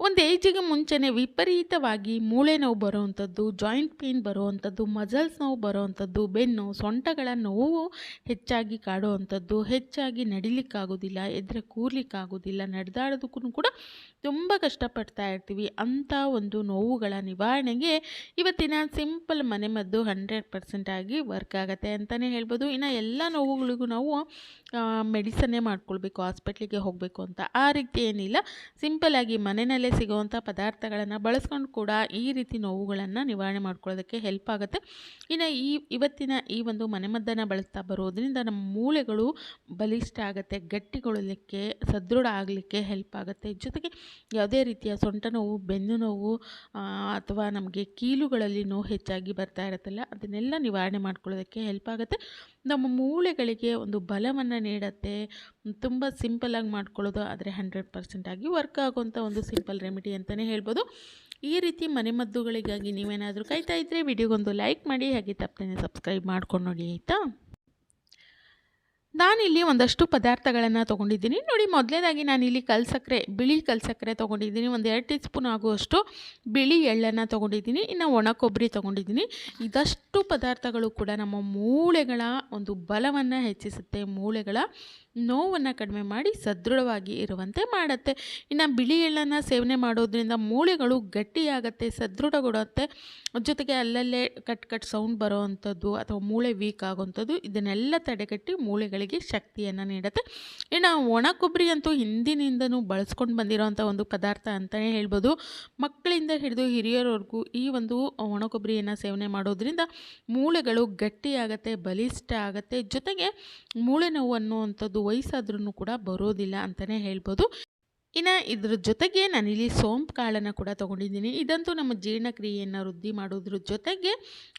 ಒಂದು ಏಜಿಗೆ ಮುಂಚೆನೇ ವಿಪರೀತವಾಗಿ ಮೂಳೆ ನೋವು ಬರುವಂಥದ್ದು ಜಾಯಿಂಟ್ ಪೇನ್ ಬರುವಂಥದ್ದು ಮಸಲ್ಸ್ ನೋವು ಬರುವಂಥದ್ದು, ಬೆನ್ನು, ಸೊಂಟಗಳ ನೋವು ಹೆಚ್ಚಾಗಿ ಕಾಡುವಂಥದ್ದು, ಹೆಚ್ಚಾಗಿ ನಡಿಲಿಕ್ಕಾಗೋದಿಲ್ಲ, ಎದ್ರೆ ಕೂರ್ಲಿಕ್ಕಾಗೋದಿಲ್ಲ ನಡೆದಾಡೋದಕ್ಕೂ ಕೂಡ ತುಂಬ ಕಷ್ಟಪಡ್ತಾ ಇರ್ತೀವಿ. ಅಂಥ ಒಂದು ನೋವುಗಳ ನಿವಾರಣೆಗೆ ಇವತ್ತಿನ ಸಿಂಪಲ್ ಮನೆಮದ್ದು ಹಂಡ್ರೆಡ್ ಪರ್ಸೆಂಟ್ ಆಗಿ ವರ್ಕ್ ಆಗುತ್ತೆ ಅಂತಲೇ ಹೇಳ್ಬೋದು. ಇನ್ನು ಎಲ್ಲ ನೋವುಗಳಿಗೂ ನಾವು ಮೆಡಿಸನ್ನೇ ಮಾಡ್ಕೊಳ್ಬೇಕು ಹಾಸ್ಪಿಟ್ಲಿಗೆ ಹೋಗಬೇಕು ಅಂತ ಆ ರೀತಿ ಏನಿಲ್ಲ. ಸಿಂಪಲ್ಲಾಗಿ ಮನೆಯಲ್ಲೇ ಸಿಗುವಂಥ ಪದಾರ್ಥಗಳನ್ನು ಬಳಸ್ಕೊಂಡು ಕೂಡ ಈ ರೀತಿ ನೋವುಗಳನ್ನು ನಿವಾರಣೆ ಮಾಡ್ಕೊಳ್ಳೋದಕ್ಕೆ ಹೆಲ್ಪ್ ಆಗುತ್ತೆ. ಇನ್ನು ಈ ಇವತ್ತಿನ ಈ ಒಂದು ಮನೆಮದ್ದನ್ನು ಬಳಸ್ತಾ ಬರೋದ್ರಿಂದ ನಮ್ಮ ಮೂಳೆಗಳು ಬಲಿಷ್ಠ ಆಗುತ್ತೆ, ಗಟ್ಟಿಗೊಳ್ಳಲಿಕ್ಕೆ, ಸದೃಢ ಆಗಲಿಕ್ಕೆ ಹೆಲ್ಪ್ ಆಗುತ್ತೆ. ಜೊತೆಗೆ ಯಾವುದೇ ರೀತಿಯ ಸೊಂಟ ನೋವು, ಬೆನ್ನು ನೋವು ಅಥವಾ ನಮಗೆ ಕೀಲುಗಳಲ್ಲಿ ನೋವು ಹೆಚ್ಚಾಗಿ ಬರ್ತಾ ಇರುತ್ತಲ್ಲ, ಅದನ್ನೆಲ್ಲ ನಿವಾರಣೆ ಮಾಡ್ಕೊಳ್ಳೋದಕ್ಕೆ ಹೆಲ್ಪ್ ಆಗುತ್ತೆ. ನಮ್ಮ ಮೂಳೆಗಳಿಗೆ ಒಂದು ಬಲವನ್ನು ನೀಡುತ್ತೆ, ತುಂಬ ಆಗಿ ಮಾಡ್ಕೊಳ್ಳೋದು, ಆದರೆ ಹಂಡ್ರೆಡ್ ಪರ್ಸೆಂಟ್ ಆಗಿ ವರ್ಕ್ ಆಗುವಂಥ ಒಂದು ಸಿಂಪಲ್ ರೆಮಿಡಿ ಅಂತಲೇ ಹೇಳ್ಬೋದು. ಈ ರೀತಿ ಮನೆಮದ್ದುಗಳಿಗಾಗಿ ನೀವೇನಾದರೂ ಕಾಯ್ತಾ ಇದ್ದರೆ ವಿಡಿಯೋಗೊಂದು ಲೈಕ್ ಮಾಡಿ, ಹಾಗೆ ತಪ್ಪದೇ ಸಬ್ಸ್ಕ್ರೈಬ್ ಮಾಡ್ಕೊಂಡು ನೋಡಿ, ಆಯಿತಾ? ನಾನಿಲ್ಲಿ ಒಂದಷ್ಟು ಪದಾರ್ಥಗಳನ್ನು ತೊಗೊಂಡಿದ್ದೀನಿ. ನೋಡಿ ಮೊದಲನೇದಾಗಿ ನಾನಿಲ್ಲಿ ಕಲ್ಸಕ್ಕರೆ ಬಿಳಿ ಕಲ್ಸಕ್ಕರೆ ತೊಗೊಂಡಿದ್ದೀನಿ. ಒಂದು ಎರಡು ಟೀ ಸ್ಪೂನ್ ಆಗುವಷ್ಟು ಬಿಳಿ ಎಳ್ಳನ್ನು ತೊಗೊಂಡಿದ್ದೀನಿ. ಇನ್ನು ಒಣ ಕೊಬ್ಬರಿ ತೊಗೊಂಡಿದ್ದೀನಿ. ಇದಷ್ಟು ಪದಾರ್ಥಗಳು ಕೂಡ ನಮ್ಮ ಮೂಳೆಗಳ ಒಂದು ಬಲವನ್ನು ಹೆಚ್ಚಿಸುತ್ತೆ, ಮೂಳೆಗಳ ನೋವನ್ನು ಕಡಿಮೆ ಮಾಡಿ ಸದೃಢವಾಗಿ ಇರುವಂತೆ ಮಾಡುತ್ತೆ. ಇನ್ನು ಬಿಳಿ ಎಳ್ಳನ್ನು ಸೇವನೆ ಮಾಡೋದ್ರಿಂದ ಮೂಳೆಗಳು ಗಟ್ಟಿಯಾಗುತ್ತೆ, ಸದೃಢಗೊಡುತ್ತೆ. ಜೊತೆಗೆ ಅಲ್ಲಲ್ಲೇ ಕಟ್ ಕಟ್ ಸೌಂಡ್ ಬರೋವಂಥದ್ದು ಅಥವಾ ಮೂಳೆ ವೀಕ್ ಆಗೋವಂಥದ್ದು ಇದನ್ನೆಲ್ಲ ತಡೆಗಟ್ಟಿ ಮೂಳೆಗಳಿಗೆ ಶಕ್ತಿಯನ್ನು ನೀಡುತ್ತೆ. ಇನ್ನು ಒಣ ಕೊಬ್ಬರಿ ಅಂತೂ ಹಿಂದಿನಿಂದನೂ ಬಳಸ್ಕೊಂಡು ಬಂದಿರೋವಂಥ ಒಂದು ಪದಾರ್ಥ ಅಂತಲೇ ಹೇಳ್ಬೋದು. ಮಕ್ಕಳಿಂದ ಹಿಡಿದು ಹಿರಿಯರವರೆಗೂ ಈ ಒಂದು ಒಣ ಕೊಬ್ಬರಿಯನ್ನು ಸೇವನೆ ಮಾಡೋದ್ರಿಂದ ಮೂಳೆಗಳು ಗಟ್ಟಿಯಾಗತ್ತೆ ಬಲಿಷ್ಠ ಆಗುತ್ತೆ ಜೊತೆಗೆ ಮೂಳೆ ನೋವು ಅನ್ನುವಂಥದ್ದು ವಯಸ್ಸಾದ್ರೂ ಕೂಡ ಬರೋದಿಲ್ಲ ಅಂತಲೇ ಹೇಳ್ಬೋದು. ಇನ್ನು ಇದ್ರ ಜೊತೆಗೆ ನಾನಿಲ್ಲಿ ಸೋಂಪು ಕಾಳನ್ನು ಕೂಡ ತೊಗೊಂಡಿದ್ದೀನಿ. ಇದಂತೂ ನಮ್ಮ ಜೀರ್ಣಕ್ರಿಯೆಯನ್ನು ವೃದ್ಧಿ ಮಾಡೋದ್ರ ಜೊತೆಗೆ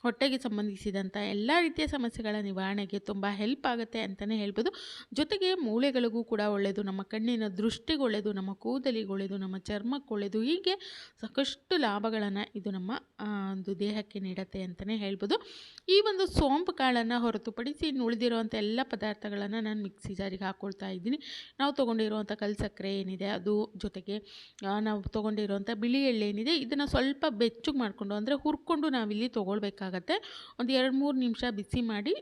ಹೊಟ್ಟೆಗೆ ಸಂಬಂಧಿಸಿದಂಥ ಎಲ್ಲ ರೀತಿಯ ಸಮಸ್ಯೆಗಳ ನಿವಾರಣೆಗೆ ತುಂಬ ಹೆಲ್ಪ್ ಆಗುತ್ತೆ ಅಂತಲೇ ಹೇಳ್ಬೋದು. ಜೊತೆಗೆ ಮೂಳೆಗಳಿಗೂ ಕೂಡ ಒಳ್ಳೆಯದು ನಮ್ಮ ಕಣ್ಣಿನ ದೃಷ್ಟಿಗೆ ಒಳ್ಳೆಯದು ನಮ್ಮ ಕೂದಲಿಗೆ ಒಳ್ಳೆಯದು ನಮ್ಮ ಚರ್ಮಕ್ಕೆ ಒಳ್ಳೆಯದು ಹೀಗೆ ಸಾಕಷ್ಟು ಲಾಭಗಳನ್ನು ಇದು ನಮ್ಮ ಒಂದು ದೇಹಕ್ಕೆ ನೀಡುತ್ತೆ ಅಂತಲೇ ಹೇಳ್ಬೋದು. ಈ ಒಂದು ಸೋಂಪು ಕಾಳನ್ನು ಹೊರತುಪಡಿಸಿ ಇನ್ನು ಉಳಿದಿರುವಂಥ ಎಲ್ಲ ಪದಾರ್ಥಗಳನ್ನು ನಾನು ಮಿಕ್ಸಿ ಜಾರಿಗೆ ಹಾಕ್ಕೊಳ್ತಾ ಇದ್ದೀನಿ. ನಾವು ತೊಗೊಂಡಿರುವಂಥ ಕಲ್ಸಕ್ಕರೆ ಏನಿದೆ, ಅದು ಜೊತೆಗೆ ನಾವು ತೊಗೊಂಡಿರುವಂಥ ಬಿಳಿ ಎಳ್ಳೇನಿದೆ, ಇದನ್ನು ಸ್ವಲ್ಪ ಬೆಚ್ಚಗೆ ಮಾಡಿಕೊಂಡು, ಅಂದರೆ ಹುರ್ಕೊಂಡು ನಾವಿಲ್ಲಿ ತೊಗೊಳ್ಬೇಕಾಗತ್ತೆ. ಒಂದು ಎರಡು ಮೂರು ನಿಮಿಷ ಬಿಸಿ ಮಾಡಿ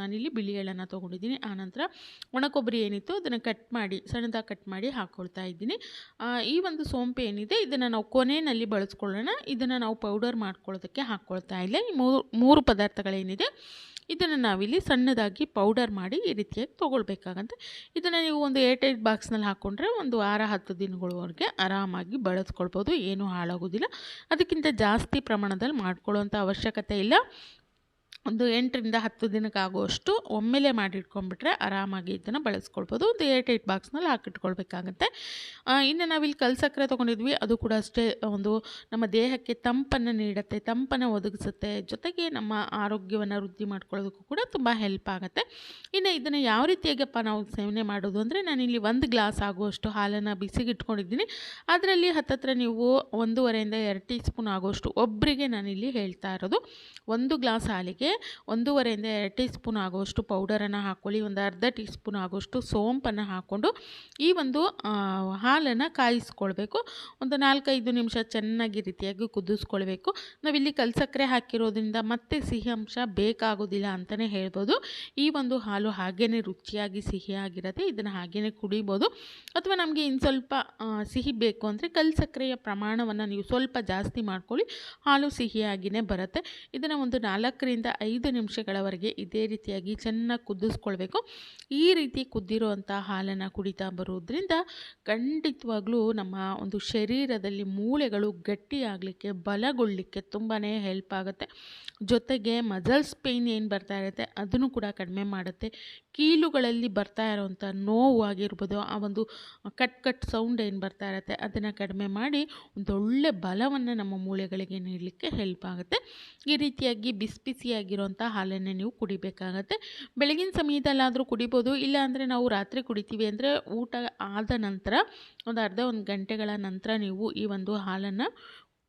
ನಾನಿಲ್ಲಿ ಬಿಳಿ ಎಳ್ಳನ್ನು ತೊಗೊಂಡಿದ್ದೀನಿ. ಆನಂತರ ಒಣ ಕೊಬ್ಬರಿ ಏನಿತ್ತು ಅದನ್ನು ಕಟ್ ಮಾಡಿ ಸಣ್ಣದಾಗಿ ಕಟ್ ಮಾಡಿ ಹಾಕ್ಕೊಳ್ತಾ ಇದ್ದೀನಿ. ಈ ಒಂದು ಸೋಂಪು ಏನಿದೆ, ಇದನ್ನು ನಾವು ಕೊನೆಯಲ್ಲಿ ಬಳಸ್ಕೊಳ್ಳೋಣ. ಇದನ್ನು ನಾವು ಪೌಡರ್ ಮಾಡ್ಕೊಳ್ಳೋದಕ್ಕೆ ಹಾಕ್ಕೊಳ್ತಾ ಇಲ್ಲ. ಈ ಮೂರು ಮೂರು ಪದಾರ್ಥಗಳೇನಿದೆ ಇದನ್ನು ನಾವಿಲ್ಲಿ ಸಣ್ಣದಾಗಿ ಪೌಡರ್ ಮಾಡಿ ಈ ರೀತಿಯಾಗಿ ತೊಗೊಳ್ಬೇಕಾಗತ್ತೆ. ಇದನ್ನು ನೀವು ಒಂದು ಏರ್ಟೈಟ್ ಬಾಕ್ಸ್ನಲ್ಲಿ ಹಾಕ್ಕೊಂಡ್ರೆ ಒಂದು ವಾರ ಹತ್ತು ದಿನಗಳವರೆಗೆ ಆರಾಮಾಗಿ ಬಳಸ್ಕೊಳ್ಬೋದು. ಏನೂ ಹಾಳಾಗೋದಿಲ್ಲ. ಅದಕ್ಕಿಂತ ಜಾಸ್ತಿ ಪ್ರಮಾಣದಲ್ಲಿ ಮಾಡ್ಕೊಳ್ಳೋವಂಥ ಅವಶ್ಯಕತೆ ಇಲ್ಲ. ಒಂದು ಎಂಟರಿಂದ ಹತ್ತು ದಿನಕ್ಕಾಗುವಷ್ಟು ಒಮ್ಮೆಲೆ ಮಾಡಿಟ್ಕೊಂಡ್ಬಿಟ್ರೆ ಆರಾಮಾಗಿ ಇದನ್ನು ಬಳಸ್ಕೊಳ್ಬೋದು. ಒಂದು ಏಟ್ ಏಟ್ ಬಾಕ್ಸ್ನಲ್ಲಿ ಹಾಕಿಟ್ಕೊಳ್ಬೇಕಾಗತ್ತೆ. ಇನ್ನು ನಾವಿಲ್ಲಿ ಕಲ್ಸಕ್ಕರೆ ತೊಗೊಂಡಿದ್ವಿ. ಅದು ಕೂಡ ಅಷ್ಟೇ ಒಂದು ನಮ್ಮ ದೇಹಕ್ಕೆ ತಂಪನ್ನು ನೀಡುತ್ತೆ, ತಂಪನ್ನು ಒದಗಿಸುತ್ತೆ. ಜೊತೆಗೆ ನಮ್ಮ ಆರೋಗ್ಯವನ್ನು ವೃದ್ಧಿ ಮಾಡ್ಕೊಳ್ಳೋದಕ್ಕೂ ಕೂಡ ತುಂಬ ಹೆಲ್ಪ್ ಆಗುತ್ತೆ. ಇನ್ನು ಇದನ್ನು ಯಾವ ರೀತಿಯಾಗಪ್ಪ ನಾವು ಸೇವನೆ ಮಾಡೋದು ಅಂದರೆ, ನಾನಿಲ್ಲಿ ಒಂದು ಗ್ಲಾಸ್ ಆಗುವಷ್ಟು ಹಾಲನ್ನು ಬಿಸಿಗೆ ಇಟ್ಕೊಂಡಿದ್ದೀನಿ ಅದರಲ್ಲಿ ಹತ್ತತ್ರ ನೀವು ಒಂದೂವರೆಯಿಂದ ಎರಡು ಟೀ ಸ್ಪೂನ್ ಆಗುವಷ್ಟು ಒಬ್ಬರಿಗೆ ನಾನಿಲ್ಲಿ ಹೇಳ್ತಾ ಇರೋದು. ಒಂದು ಗ್ಲಾಸ್ ಹಾಲಿಗೆ ಒಂದೂವರೆಯಿಂದ ಎರಡು ಟೀ ಸ್ಪೂನ್ ಆಗುವಷ್ಟು ಪೌಡರನ್ನು ಹಾಕ್ಕೊಳ್ಳಿ, ಒಂದು ಅರ್ಧ ಟೀ ಸ್ಪೂನ್ ಆಗುವಷ್ಟು ಸೋಂಪನ್ನು ಹಾಕ್ಕೊಂಡು ಈ ಒಂದು ಹಾಲನ್ನು ಕಾಯಿಸ್ಕೊಳ್ಬೇಕು. ಒಂದು ನಾಲ್ಕೈದು ನಿಮಿಷ ಚೆನ್ನಾಗಿ ರೀತಿಯಾಗಿ ಕುದಿಸ್ಕೊಳ್ಬೇಕು. ನಾವಿಲ್ಲಿ ಕಲ್ಸಕ್ಕರೆ ಹಾಕಿರೋದ್ರಿಂದ ಮತ್ತೆ ಸಿಹಿ ಅಂಶ ಬೇಕಾಗೋದಿಲ್ಲ ಅಂತಲೇ ಹೇಳ್ಬೋದು. ಈ ಒಂದು ಹಾಲು ಹಾಗೇ ರುಚಿಯಾಗಿ ಸಿಹಿಯಾಗಿರುತ್ತೆ ಇದನ್ನು ಹಾಗೇ ಕುಡಿಬೋದು. ಅಥವಾ ನಮಗೆ ಇನ್ನು ಸ್ವಲ್ಪ ಸಿಹಿ ಬೇಕು ಅಂದರೆ ಕಲ್ಸಕ್ಕರೆಯ ಪ್ರಮಾಣವನ್ನು ನೀವು ಸ್ವಲ್ಪ ಜಾಸ್ತಿ ಮಾಡ್ಕೊಳ್ಳಿ, ಹಾಲು ಸಿಹಿಯಾಗಿಯೇ ಬರುತ್ತೆ. ಇದನ್ನು ಒಂದು ನಾಲ್ಕರಿಂದ ಐದು ನಿಮಿಷಗಳವರೆಗೆ ಇದೇ ರೀತಿಯಾಗಿ ಚೆನ್ನಾಗಿ ಕುದಿಸ್ಕೊಳ್ಬೇಕು. ಈ ರೀತಿ ಕುದ್ದಿರುವಂಥ ಹಾಲನ್ನು ಕುಡಿತಾ ಬರೋದ್ರಿಂದ ಖಂಡಿತವಾಗ್ಲೂ ನಮ್ಮ ಒಂದು ಶರೀರದಲ್ಲಿ ಮೂಳೆಗಳು ಗಟ್ಟಿಯಾಗಲಿಕ್ಕೆ ಬಲಗೊಳ್ಳಲಿಕ್ಕೆ ತುಂಬಾ ಹೆಲ್ಪ್ ಆಗುತ್ತೆ. ಜೊತೆಗೆ ಮಸಲ್ಸ್ ಪೇಯ್ನ್ ಏನು ಬರ್ತಾ ಇರುತ್ತೆ, ಅದನ್ನು ಕೂಡ ಕಡಿಮೆ ಮಾಡುತ್ತೆ. ಕೀಲುಗಳಲ್ಲಿ ಬರ್ತಾ ಇರೋವಂಥ ನೋವು ಆಗಿರ್ಬೋದು, ಆ ಒಂದು ಕಟ್ ಕಟ್ ಸೌಂಡ್ ಏನು ಬರ್ತಾ ಇರುತ್ತೆ, ಅದನ್ನು ಕಡಿಮೆ ಮಾಡಿ ಒಂದೊಳ್ಳೆ ಬಲವನ್ನು ನಮ್ಮ ಮೂಳೆಗಳಿಗೆ ನೀಡಲಿಕ್ಕೆ ಹೆಲ್ಪ್ ಆಗುತ್ತೆ. ಈ ರೀತಿಯಾಗಿ ಬಿಸಿ ಬಿಸಿಯಾಗಿರೋಂಥ ಹಾಲನ್ನೇ ನೀವು ಕುಡಿಬೇಕಾಗತ್ತೆ. ಬೆಳಗಿನ ಸಮಯದಲ್ಲಾದರೂ ಕುಡಿಬೋದು, ಇಲ್ಲ ಅಂದರೆ ನಾವು ರಾತ್ರಿ ಕುಡಿತೀವಿ ಅಂದರೆ ಊಟ ಆದ ನಂತರ ಒಂದು ಅರ್ಧ ಒಂದು ಗಂಟೆಗಳ ನಂತರ ನೀವು ಈ ಒಂದು ಹಾಲನ್ನು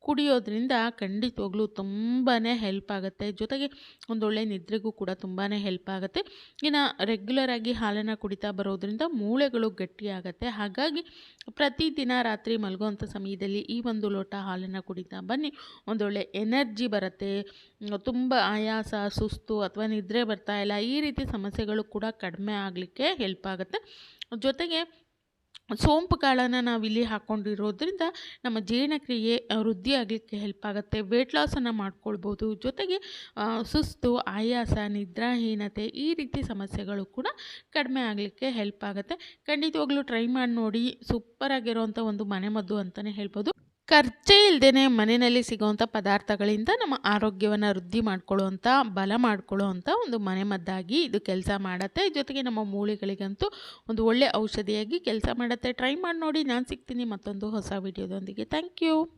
ಕುಡಿಯೋದ್ರಿಂದ ಖಂಡಿತವಾಗ್ಲೂ ತುಂಬಾ ಹೆಲ್ಪ್ ಆಗುತ್ತೆ. ಜೊತೆಗೆ ಒಂದೊಳ್ಳೆ ನಿದ್ರೆಗೂ ಕೂಡ ತುಂಬಾ ಹೆಲ್ಪ್ ಆಗುತ್ತೆ. ಇನ್ನು ರೆಗ್ಯುಲರಾಗಿ ಹಾಲನ್ನು ಕುಡಿತಾ ಬರೋದ್ರಿಂದ ಮೂಳೆಗಳು ಗಟ್ಟಿಯಾಗತ್ತೆ ಹಾಗಾಗಿ ಪ್ರತಿದಿನ ರಾತ್ರಿ ಮಲಗುವಂಥ ಸಮಯದಲ್ಲಿ ಈ ಒಂದು ಲೋಟ ಹಾಲನ್ನು ಕುಡಿತಾ ಬನ್ನಿ. ಒಂದೊಳ್ಳೆ ಎನರ್ಜಿ ಬರುತ್ತೆ. ತುಂಬ ಆಯಾಸ, ಸುಸ್ತು ಅಥವಾ ನಿದ್ರೆ ಬರ್ತಾ ಇಲ್ಲ. ಈ ರೀತಿ ಸಮಸ್ಯೆಗಳು ಕೂಡ ಕಡಿಮೆ ಆಗಲಿಕ್ಕೆ ಹೆಲ್ಪ್ ಆಗುತ್ತೆ. ಜೊತೆಗೆ ಸೋಂಪು ಕಾಳನ್ನು ನಾವಿಲ್ಲಿ ಹಾಕ್ಕೊಂಡಿರೋದ್ರಿಂದ ನಮ್ಮ ಜೀರ್ಣಕ್ರಿಯೆ ವೃದ್ಧಿ ಆಗಲಿಕ್ಕೆ ಹೆಲ್ಪ್ ಆಗುತ್ತೆ. ವೆಯ್ಟ್ ಲಾಸನ್ನು ಮಾಡ್ಕೊಳ್ಬೋದು. ಜೊತೆಗೆ ಸುಸ್ತು, ಆಯಾಸ, ನಿದ್ರಾಹೀನತೆ ಈ ರೀತಿ ಸಮಸ್ಯೆಗಳು ಕೂಡ ಕಡಿಮೆ ಆಗಲಿಕ್ಕೆ ಹೆಲ್ಪ್ ಆಗುತ್ತೆ. ಖಂಡಿತವಾಗ್ಲೂ ಟ್ರೈ ಮಾಡಿ ನೋಡಿ. ಸೂಪರಾಗಿರೋವಂಥ ಒಂದು ಮನೆಮದ್ದು ಅಂತಲೇ ಹೇಳ್ಬೋದು. ಖರ್ಚೇ ಇಲ್ಲದೇ ಮನೆಯಲ್ಲಿ ಸಿಗುವಂಥ ಪದಾರ್ಥಗಳಿಂದ ನಮ್ಮ ಆರೋಗ್ಯವನ್ನು ವೃದ್ಧಿ ಮಾಡ್ಕೊಳ್ಳುವಂಥ, ಬಲ ಮಾಡ್ಕೊಳ್ಳುವಂಥ ಒಂದು ಮನೆಮದ್ದಾಗಿ ಇದು ಕೆಲಸ ಮಾಡುತ್ತೆ. ಜೊತೆಗೆ ನಮ್ಮ ಮೂಳೆಗಳಿಗಂತೂ ಒಂದು ಒಳ್ಳೆಯ ಔಷಧಿಯಾಗಿ ಕೆಲಸ ಮಾಡುತ್ತೆ. ಟ್ರೈ ಮಾಡಿ ನೋಡಿ. ನಾನು ಸಿಗ್ತೀನಿ ಮತ್ತೊಂದು ಹೊಸ ವಿಡಿಯೋದೊಂದಿಗೆ. Thank you.